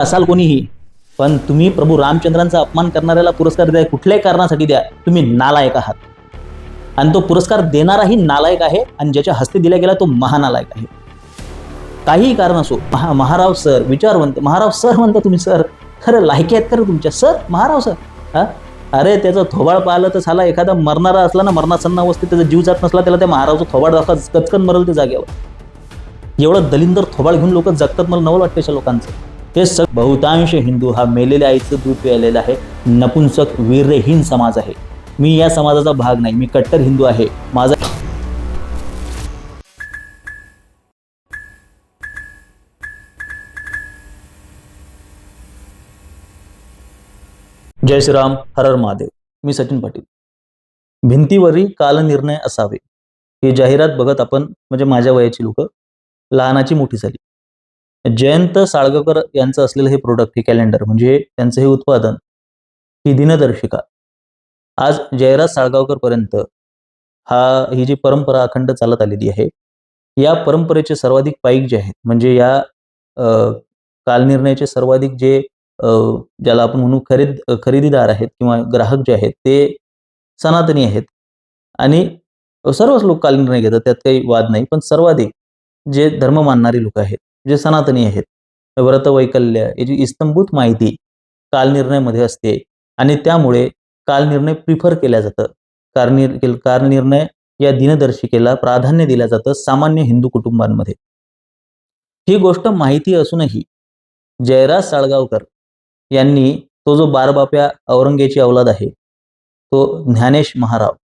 असाल कोणीही पण तुम्ही प्रभू रामचंद्रांचा अपमान करणाऱ्याला पुरस्कार द्या कुठल्याही कारणासाठी द्या तुम्ही नालायक आहात. आणि तो पुरस्कार देणाराही नालायक आहे आणि ज्याच्या हस्ते दिला गेला तो महानालायक आहे. काहीही कारण असो महा महाराव सर विचारवंत महाराव सर म्हणता तुम्ही सर. खरं लायकी आहेत खरं तुमच्या. Sir Maharao sir. हा? अरे त्याचं थोबाळ पाहिलं तर झाला एखादा मरणारा असला ना मरणासन्न अवस्थेत त्याचा जीव जात नसला त्याला त्या महारावचं थोबाड दाखवा कचकन मरल त्या जागेवर. एवढं दलिंदर थोबाळ घेऊन लोक जगतात मला नवल वाटते अशा लोकांचं. ते सग बहुतांश हिंदू हा मेलेल्या आईचं दूध प्यायलेला आहे. नपुंसक वीर्यहीन समाज आहे. मी या समाजाचा भाग नाही. मी कट्टर हिंदू आहे. माझा जय श्रीराम. हर महादेव. मी सचिन पाटील. भिंतीवरील कालनिर्णय असावे. ही जाहिरात बघत आपण म्हणजे माझ्या वयाची लोक लहानाची मोठी झाली. जयंत साळगावकर यांचं असलेलं हे प्रोडक्ट हे कॅलेंडर म्हणजे त्यांचं हे उत्पादन ही दिनदर्शिका. आज जयराज साळगावकर पर्यंत हा ही जी परंपरा अखंड चालत आलेली आहे या परंपरेचे सर्वाधिक पाईक जे आहेत म्हणजे या अ, कालनिर्णयाचे सर्वाधिक जे ज्याला आपण म्हणू खरेद खरेदीदार आहेत किंवा ग्राहक जे आहेत ते सनातनी आहेत. आणि सर्वच लोक कालनिर्णय घेतात त्यात काही वाद नाही पण सर्वाधिक जे धर्म मानणारी लोक आहेत जे सनातनी आहेत. व्रत वैकल्य याची इस्तंभूत माहिती कालनिर्णयमध्ये असते आणि त्यामुळे कालनिर्णय प्रिफर केल्या जातं. कारनिर कालनिर्णय या दिनदर्शिकेला प्राधान्य दिलं जातं सामान्य हिंदू कुटुंबांमध्ये. ही गोष्ट माहिती असूनही जयराज साळगावकर यांनी तो जो बारबाप्या औरंगेची अवलाद आहे तो ज्ञानेश महाराव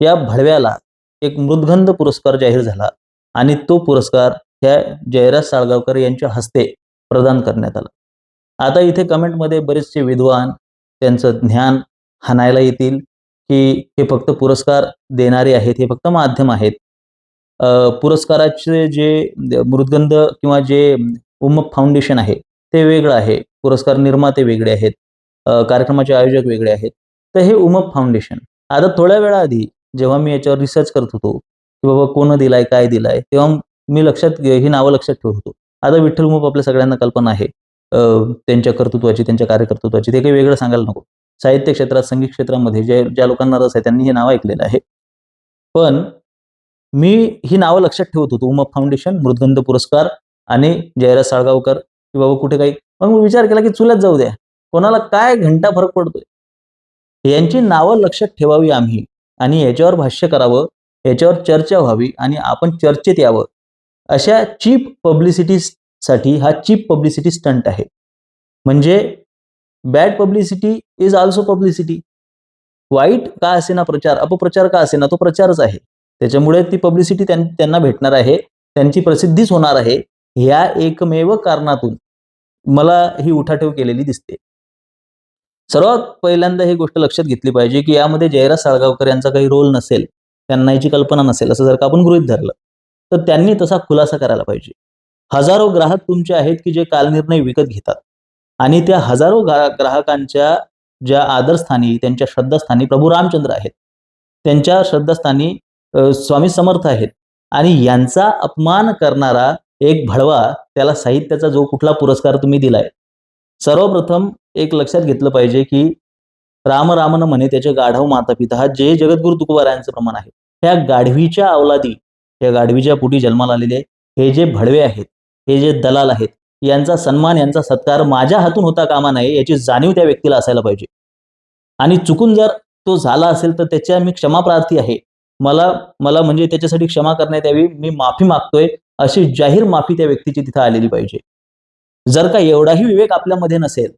या भडव्याला एक मृदगंध पुरस्कार जाहीर झाला आणि तो पुरस्कार ह्या जयराज साळगावकर यांच्या हस्ते प्रदान करण्यात आलं. आता इथे कमेंटमध्ये बरेचसे विद्वान त्यांचं ज्ञान हाणायला येतील की हे फक्त पुरस्कार देणारे आहेत हे फक्त माध्यम आहेत. पुरस्काराचे जे मृदगंध किंवा जे उमक फाउंडेशन आहे ते वेगळं आहे. पुरस्कार निर्माते वेगळे आहेत. कार्यक्रमाचे आयोजक वेगळे आहेत. तर हे उमप फाउंडेशन आता थोड्या वेळाआधी जेव्हा मी याच्यावर रिसर्च करत होतो की बाबा कोण दिलाय काय दिलाय तेव्हा मी लक्षात ही नावं लक्षात ठेवत होतो. आता विठ्ठल उमप आपल्या सगळ्यांना कल्पना आहे. त्यांच्या कर्तृत्वाची त्यांच्या कार्यकर्तृत्वाची ते काही वेगळं सांगायला नको. साहित्य क्षेत्रात संगीत क्षेत्रामध्ये जे ज्या लोकांना रस आहे त्यांनी हे नाव ऐकलेलं आहे. पण मी ही नावं लक्षात ठेवत होतो. उमप फाउंडेशन मृदगंध पुरस्कार आणि जयराज साळगावकर की बाबा कुठे काही. मग मी विचार केला की चुलत जाऊ द्या. कोणाला काय घंटा फरक पडतोय? यांची नावं लक्षात ठेवावी आम्ही आणि याच्यावर भाष्य करावं याच्यावर चर्चा व्हावी आणि आपण चर्चेत यावं. अशा चीप पब्लिसिटीसाठी हा चीप पब्लिसिटी स्टंट आहे. म्हणजे bad publicity is also publicity. वाईट का असेना प्रचार अपप्रचार का असेना तो प्रचारच आहे. त्याच्यामुळे ती पब्लिसिटी त्यांना भेटणार आहे त्यांची प्रसिद्धीच होणार आहे ह्या एकमेव कारणातून मला ही उठाठेव केलेली दिसते. सर्वात पहिल्यांदा ही गोष्ट लक्षात घेतली पाहिजे की यामध्ये जयराज साळगावकर यांचा काही रोल नसेल त्यांना याची कल्पना नसेल असं जर का आपण गृहित धरलं. तर त्यांनी तसा खुलासा करायला पाहिजे. हजारो ग्राहक तुमचे आहेत की जे कालनिर्णय विकत घेतात. आणि त्या हजारो ग्राहकांच्या ज्या आदरस्थानी त्यांच्या श्रद्धास्थानी प्रभू रामचंद्र आहेत. त्यांच्या श्रद्धास्थानी स्वामी समर्थ आहेत. आणि यांचा अपमान करणारा एक भडवा त्याला साहित्याचा जो कुठला पुरस्कार तुम्ही दिलाय. सर्वप्रथम एक लक्षात घेतलं पाहिजे की राम रामन म्हणे त्याचे गाढव माता पिता हा जे जगद्गुरु तुकोबारायांचं प्रमाण आहे. ह्या गाढवीच्या अवलादी या गाढवीच्या पोटी जन्माला आलेले हे जे भडवे आहेत हे जे दलाल आहेत यांचा सन्मान यांचा सत्कार माझ्या हातून होता कामा नये याची जाणीव त्या व्यक्तीला असायला पाहिजे. आणि चुकून जर तो झाला असेल तर त्याच्या मी क्षमाप्रार्थी आहे. मला मला म्हणजे त्याच्यासाठी क्षमा करण्यात यावी मी माफी मागतोय अशी जाहीर माफी त्या व्यक्तीची तिथं आलेली पाहिजे. जर का एवढाही विवेक आपल्यामध्ये नसेल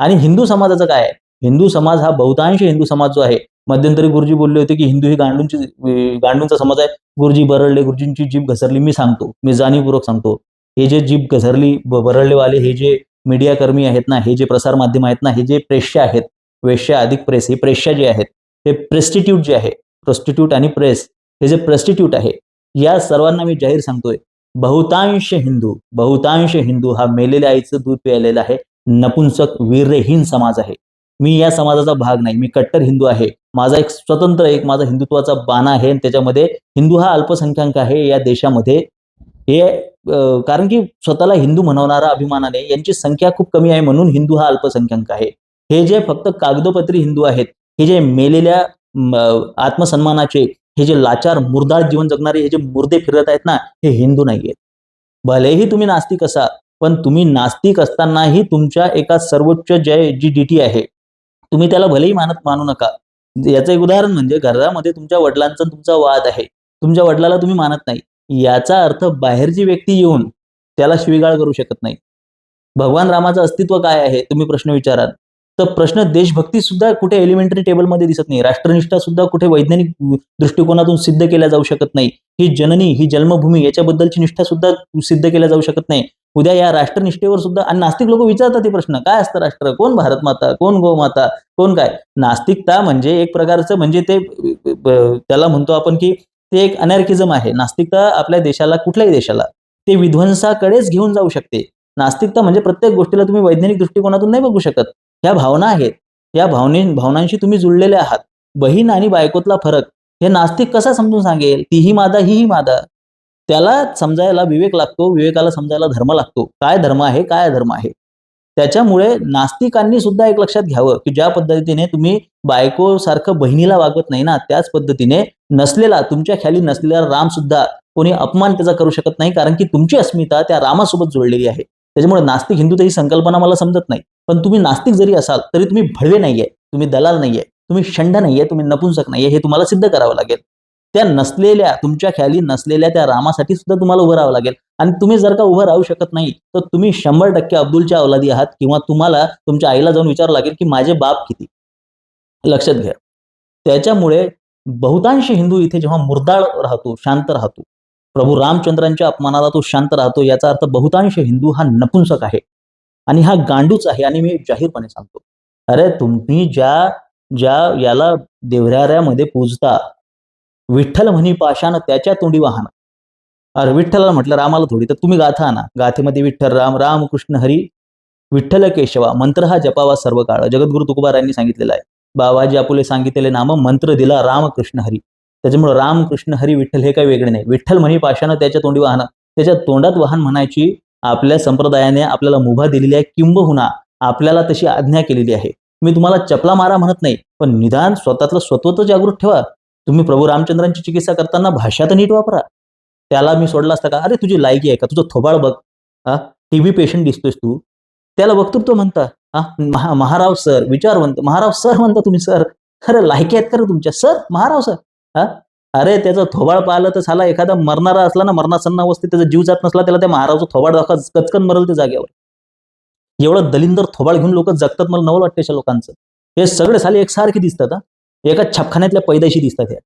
आणि हिंदू समाजाचं काय आहे? हिंदू समाज हा बहुतांश हिंदू समाज जो आहे मध्यंतरी गुरुजी बोलले होते की हिंदू ही गांडूंची गांडूंचा समाज आहे. गुरुजी बरळले गुरुजींची जीभ घसरली मी सांगतो मी जाणीवपूर्वक सांगतो. हे जे जीभ घसरली बरळलेवाले हे जे मीडिया कर्मी आहेत ना हे जे प्रसार माध्यम आहेत ना हे जे प्रेष्य आहेत वेश्य अधिक प्रेस हे प्रेष्य जे आहेत हे प्रेस्टिट्यूट जे आहे प्रॉस्टिट्यूट आणि प्रेस हे जे प्रस्टिट्यूट आहे या सर्वांना मी जाहीर सांगतोय बहुतांश हिंदू बहुतांश हिंदू हा मेलेल्या आईचं दूध प्यायलेला आहे नपुंसक वीर्यहीन समाज आहे. मी या समाजाचा भाग नाही मी कट्टर हिंदू आहे. माझा एक स्वतंत्र एक माझा हिंदुत्वाचा बाणा आहे आणि त्याच्यामध्ये हिंदू हा अल्पसंख्याक आहे या देशामध्ये. हे कारण की स्वतःला हिंदू म्हणवणारा अभिमानाने यांची संख्या खूप कमी आहे म्हणून हिंदू हा अल्पसंख्याक आहे. हे जे फक्त कागदोपत्री हिंदू आहेत हे जे मेलेल्या आत्मसन्मानाचे हे जे लाचार मुर्दाळ जीवन जगणारे हे जे मुर्दे फिरत आहेत ना हे हिंदू नाही आहेत भलेही तुम्ही नास्तिक असा पण तुम्ही नास्तिक असतानाही तुमच्या एका सर्वोच्च जय जी डीटी आहे. तुम्ही त्याला भलेही मानत मानू नका. याचं एक उदाहरण म्हणजे घरामध्ये तुमच्या वडिलांचा तुमचा वाद आहे. तुमच्या वडिलाला तुम्ही मानत नाही. याचा अर्थ बाहेरची व्यक्ती येऊन त्याला शिवीगाळ करू शकत नाही. भगवान रामाचं अस्तित्व काय आहे? तुम्ही प्रश्न विचाराल. तर प्रश्न देशभक्ती सुद्धा कुठे एलिमेंटरी टेबलमध्ये दिसत नाही. राष्ट्रनिष्ठा सुद्धा कुठे वैज्ञानिक दृष्टिकोनातून सिद्ध केल्या जाऊ शकत नाही. ही जननी ही जन्मभूमी याच्याबद्दलची निष्ठा सुद्धा सिद्ध केल्या जाऊ शकत नाही. उद्या या राष्ट्रनिष्ठेवर सुद्धा आणि नास्तिक लोक विचारतात ते प्रश्न काय असतं राष्ट्र? कोण भारत माता? कोण गोमाता? कोण काय? नास्तिकता म्हणजे एक प्रकारचं म्हणजे ते त्याला म्हणतो आपण की ते एक अनॅर्किझम आहे. नास्तिकता आपल्या देशाला कुठल्याही देशाला ते विध्वंसाकडेच घेऊन जाऊ शकते. नास्तिकता म्हणजे प्रत्येक गोष्टीला तुम्ही वैज्ञानिक दृष्टिकोनातून नाही बघू शकत. ह्या भावना आहेत. या भावने भावनांशी तुम्ही जुळलेले आहात. बहीण आणि बायकोतला फरक हे नास्तिक कसा समजून सांगेल? तीही मादा हीही मादा. त्याला समजायला विवेक लागतो विवेकाला समजायला धर्म लागतो. काय धर्म आहे काय अधर्म आहे? त्याच्यामुळे नास्तिकांनी सुद्धा एक लक्षात घ्यावं की ज्या पद्धतीने तुम्ही बायको सारखं बहिणीला वागवत नाही ना त्याच पद्धतीने नसलेला तुमच्या खाली नसलेला राम सुद्धा कोणी अपमान त्याचा करू शकत नाही कारण की तुमची अस्मिता त्या रामासोबत जोडलेली आहे. त्याच्यामुळे नास्तिक हिंदू ही संकल्पना मला समजत नाही. पण तुम्ही नास्तिक जरी असाल तरी तुम्ही भळवे नाहीये तुम्ही दलाल नाहीये तुम्ही षंड नाहीये तुम्ही नपुंसक नाहीये हे तुम्हाला सिद्ध करावं लागेल. त्या नसलेल्या तुमच्या ख्याली नसलेल्या त्या रामासाठी सुद्धा तुम्हाला उभं राहावं लागेल. आणि तुम्ही जर का उभं राहू शकत नाही तर तुम्ही शंभर टक्के अब्दुलच्या अवलादी आहात किंवा तुम्हाला तुमच्या आईला जाऊन विचारावं लागेल की माझे बाप किती? लक्षात घ्या. त्याच्यामुळे बहुतांश हिंदू इथे जेव्हा मुर्दाळ राहतो शांत राहतो प्रभू रामचंद्रांच्या अपमानाला तो शांत राहतो याचा अर्थ बहुतांश हिंदू हा नपुंसक आहे. आणि हा गांडूच आहे आणि मी जाहीरपणे सांगतो. अरे तुम्ही ज्या ज्या याला देवऱ्याऱ्यामध्ये पूजता विठ्ठल म्हणी पाशानं त्याच्या तोंडी वाहन अरे विठ्ठलाला म्हटलं रामाला थोडी तर तुम्ही गाथा आणा गाथेमध्ये विठ्ठल राम राम कृष्ण हरी विठ्ठल केशवा मंत्र हा जपावा सर्व काळ जगद्गुरु तुकोबारायांनी सांगितलेला आहे. बाबाजी आपुले सांगितलेले नाम मंत्र दिला राम कृष्ण हरी. त्याच्यामुळे राम कृष्ण हरी विठ्ठल हे काही वेगळे नाही. विठ्ठल म्हणी पाशानं त्याच्या तोंडी वाहन त्याच्या तोंडात वाहन म्हणायची आपल्या संप्रदायाने आपल्याला मुभा दिलेली आहे किंबहुना आपल्याला तशी आज्ञा केलेली आहे. मी तुम्हाला चपला मारा म्हणत नाही पण निदान स्वतःतलं स्वतःच जागृत ठेवा. तुम्ही प्रभू रामचंद्रांची चिकित्सा करताना भाषा तर नीट वापरा. त्याला मी सोडला असता का? अरे तुझी लायकी आहे का? तुझं थोबाळ बघ. हा? टीबी पेशंट दिसतोयस तू. त्याला वक्तृत्व म्हणता. हा? महा महाराव सर विचारवंत. महाराव सर म्हणता तुम्ही सर. खरं लायकी आहेत का तुमच्या. Sir Maharao sir. हा? अरे त्याचं थोबाळ पाहिलं तर झाला एखादा मरणारा असला ना मरणासन्न अवस्थेत त्याचा जीव जात नसला त्याला त्या महारावचं थोबाळ दाखवा. कचकन मरल त्या जागेवर. एवढं दलिंदर थोबाळ घेऊन लोक जगतात मला नवल वाटते अशा लोकांचं. हे सगळे साले एकसारखे दिसतात हा? एका छापखान्यातल्या पैदाशी दिसतात या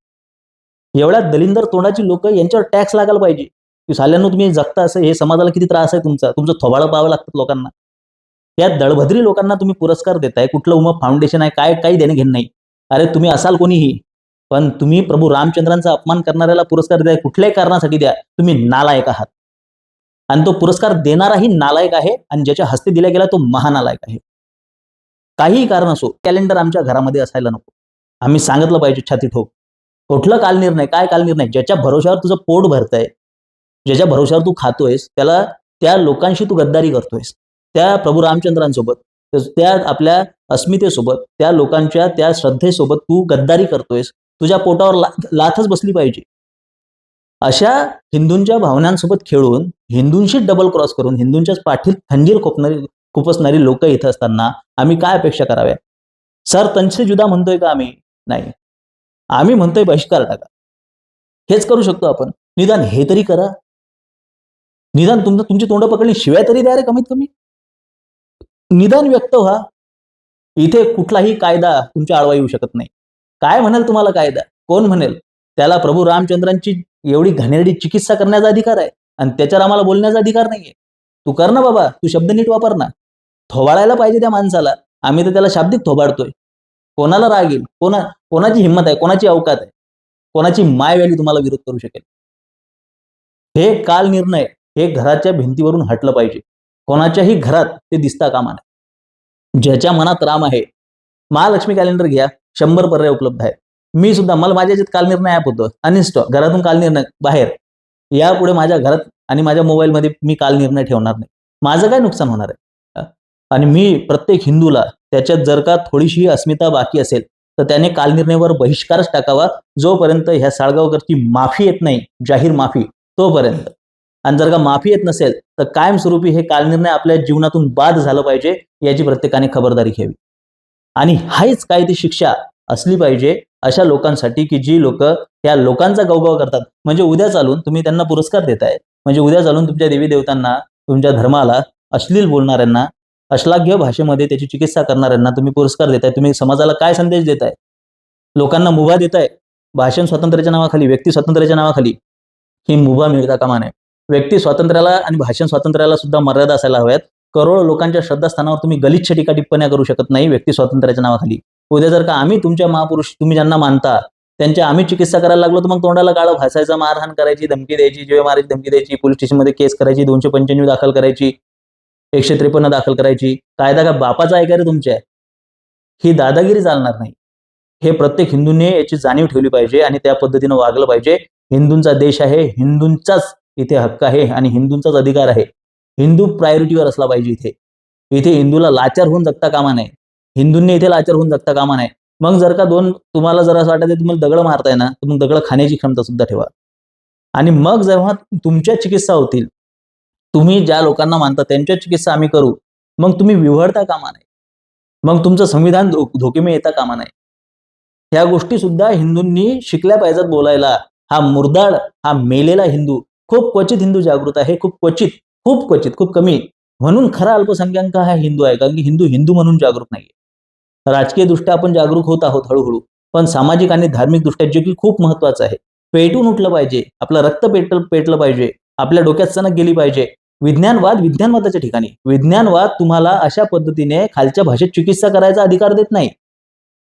एवढ्या दलिंदर तोंडाची लोक यांच्यावर टॅक्स लागायला पाहिजे. की साल्यानं तुम्ही जगता असं हे समाजाला किती त्रास आहे तुमचा? तुमचं थोबाळं पाहावं लागतं लोकांना. या दळभद्री लोकांना तुम्ही पुरस्कार देताय. कुठलं उमा फाउंडेशन आहे काय काही देणं घेणं नाही. अरे तुम्ही असाल कोणीही पण तुम्ही प्रभू रामचंद्रांचा अपमान करणाऱ्याला पुरस्कार द्या. कुठल्याही कारणासाठी द्या. तुम्ही नालायक आहात. आणि तो पुरस्कार देणाराही नालायक आहे आणि ज्याच्या हस्ते दिला गेला तो महानालायक आहे. काहीही कारण असो कॅलेंडर आमच्या घरामध्ये असायला नको. आम्ही सांगितलं पाहिजे छाती ठोक. कुठलं कालनिर्णय काय काल निर्णय? ज्याच्या भरोशावर तुझं पोट भरतंय ज्याच्या भरोशावर तू खातोयस त्याला त्या लोकांशी तू गद्दारी करतोयस. त्या प्रभू रामचंद्रांसोबत त्या आपल्या अस्मितेसोबत त्या लोकांच्या त्या श्रद्धेसोबत तू गद्दारी करतोयस. तुझ्या पोटावर ला, लाथच बसली पाहिजे. अशा हिंदूंच्या भावनांसोबत खेळून हिंदूंशी डबल क्रॉस करून हिंदूंच्याच पाठीत खंजीर खोपणारी खुपसणारी लोक इथं असताना आम्ही काय अपेक्षा कराव्या? सर तनसे जुदा म्हणतोय का आम्ही? नाही. आम्ही म्हणतोय बहिष्कार टाका. हेच करू शकतो आपण. निदान हे तरी करा. निदान तुमचं तुमची तोंड पकडली शिवाय तरी द्या रे कमीत कमी. निदान व्यक्त व्हा. इथे कुठलाही कायदा तुमच्या आळवा येऊ शकत नाही. काय म्हणाल तुम्हाला कायदा? कोण म्हणेल? त्याला प्रभू रामचंद्रांची एवढी घाणेरडी चिकित्सा करण्याचा अधिकार आहे आणि त्याच्यावर आम्हाला बोलण्याचा अधिकार नाहीये. तू कर ना बाबा. तू शब्द नीट वापर ना. थोबाडायला पाहिजे त्या माणसाला. आम्ही तर त्याला शाब्दिक थोबाडतोय. कोणाला राग येईल? कोणा कोणाची हिंमत आहे? कोणाची अवकात आहे? कोणाची माय व्हॅल्यू तुम्हाला विरोध करू शकेल? हे काल निर्णय हे घराच्या भिंतीवरून हटलं पाहिजे. कोणाच्याही घरात ते दिसता कामा नये. ज्याच्या मनात राम आहे महालक्ष्मी कॅलेंडर घ्या. शंभर पर्याय उपलब्ध आहेत. मी सुद्धा मला माझ्या याच्यात काल निर्णय ॲप होतं. अनइन्स्टॉल घरातून काल निर्णय बाहेर. यापुढे माझ्या घरात आणि माझ्या मोबाईलमध्ये मी काल निर्णय ठेवणार नाही. माझं काय नुकसान होणार आहे? आणि मी प्रत्येक हिंदूला त्याच्यात जर का थोडीशी अस्मिता बाकी असेल तर त्याने कालनिर्णयवर बहिष्कारच टाकावा. जोपर्यंत ह्या साळगावकरची माफी येत नाही जाहीर माफी तोपर्यंत. आणि जर का माफी येत नसेल तर कायमस्वरूपी हे कालनिर्णय आपल्या जीवनातून बाद झालं पाहिजे याची प्रत्येकाने खबरदारी घ्यावी. आणि हाच कायदे ती शिक्षा असली पाहिजे अशा लोकांसाठी की जी लोक त्या लोकांचा गौगव करतात. म्हणजे उद्या चालून तुम्ही त्यांना पुरस्कार देताय. म्हणजे उद्या चालून तुमच्या देवी देवतांना तुमच्या धर्माला अश्लील बोलणाऱ्यांना अश्लाघ्य भाषेमध्ये त्याची चिकित्सा करणाऱ्यांना तुम्ही पुरस्कार देताय. तुम्ही समाजाला काय संदेश देताय? लोकांना मुभा देताय? भाषण स्वातंत्र्याच्या नावाखाली व्यक्ती स्वातंत्र्याच्या नावाखाली. ही मुभा मिळता कामा नये. व्यक्ती स्वातंत्र्याला आणि भाषण स्वातंत्र्याला सुद्धा मर्यादा असायला हव्यात. करोडो लोकांच्या श्रद्धास्थानावर तुम्ही गलिच्छ टीका टिप्पण्या करू शकत नाही व्यक्ती स्वातंत्र्याच्या नावाखाली. उद्या जर का आम्ही तुमच्या महापुरुष तुम्ही ज्यांना मानता त्यांच्या आम्ही चिकित्सा करायला लागलो तर मग तोंडाला गाळं भासायचं मारहाण करायची धमकी द्यायची जीवे मारायची धमकी द्यायची पोलीस स्टेशनमध्ये केस करायची दोनशे पंच्याण्णव दाखल करायची. एकशे त्रेपन्न दाखल करायची. कायदा का बापाचा ऐका रे तुमच्या? ही दादागिरी चालणार नाही. हे प्रत्येक हिंदूने याची जाणीव ठेवली पाहिजे आणि त्या पद्धतीनं वागलं पाहिजे. हिंदूंचा देश आहे हिंदूंचाच इथे हक्क आहे आणि हिंदूंचाच अधिकार आहे. हिंदू प्रायोरिटीवर असला पाहिजे इथे. इथे हिंदूला लाचार होऊन जगता कामा नाही हिंदूंनी इथे लाचार होऊन जगता कामा नाही मग जर का दोन तुम्हाला जर असं वाटत तुम्हाला दगड मारताय ना तर मग दगड खाण्याची क्षमता सुद्धा ठेवा. आणि मग जेव्हा तुमच्या चिकित्सा होतील तुम्ही ज्या लोकांना मानता त्यांच्या चिकित्सा आम्ही करू. मग तुम्ही विव्हळता कामा नये. मग तुमचं संविधान धोकेमे येता कामा नये. ह्या गोष्टी सुद्धा हिंदूंनी शिकल्या पाहिजेत बोलायला. हा मुर्दाड हा मेलेला हिंदू खूप क्वचित हिंदू जागृत आहे खूप क्वचित खूप क्वचित खूप कमी. म्हणून खरा अल्पसंख्याक हा हिंदू आहे कारण की हिंदू हिंदू म्हणून जागरूक नाहीये. राजकीय दृष्ट्या आपण जागरूक होत आहोत हळूहळू पण सामाजिक आणि धार्मिक दृष्ट्या जे की खूप महत्वाचं आहे. पेटून उठलं पाहिजे आपलं रक्त पेटलं पेटलं पाहिजे. आपल्या डोक्यात सनक गेली पाहिजे. विज्ञानवाद विज्ञानवादाच्या ठिकाणी. विज्ञानवाद तुम्हाला अशा पद्धतीने खालच्या भाषेत चिकित्सा करायचा अधिकार देत नाही.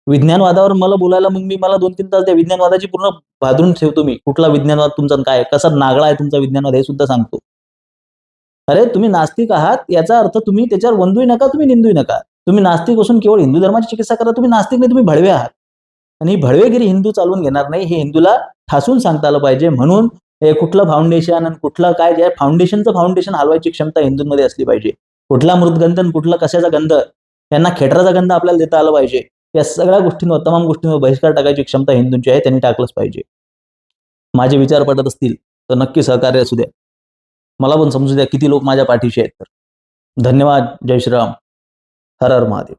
विज्ञानवादावर मला बोलायला मग मी मला दोन तीन तास त्या विज्ञानवादाची पूर्ण भादरून ठेवतो मी. कुठला विज्ञानवाद तुमचा काय? कसा नागळा आहे तुमचा विज्ञानवाद हे सुद्धा सांगतो. अरे तुम्ही नास्तिक आहात याचा अर्थ तुम्ही त्याच्यावर वंदूही नका तुम्ही निंदूही नका. तुम्ही नास्तिक असून केवळ हिंदू धर्माची चिकित्सा करा. तुम्ही नास्तिक नाही तुम्ही भडवे आहात. आणि भडवेगिरी हिंदू चालवून घेणार नाही हे हिंदूला ठासून सांगता आलं पाहिजे. म्हणून कुठलं फाउंडेशन आणि कुठलं काय जे फाउंडेशनचं फाउंडेशन हलवायची क्षमता हिंदूंमध्ये असली पाहिजे. कुठला मृतगंध आणि कुठला कशाचा गंध यांना खेटराचा गंध आपल्याला देता आला पाहिजे. या सगळ्या गोष्टींवर तमाम गोष्टींवर बहिष्कार टाकायची क्षमता हिंदूंची आहे त्यांनी टाकलंच पाहिजे. माझे विचार पटत असतील तर नक्की सहकार्य असू द्या. मला पण समजू द्या किती लोक माझ्या पाठीशी आहेत तर. धन्यवाद जय श्रीराम. हर हर महादेव.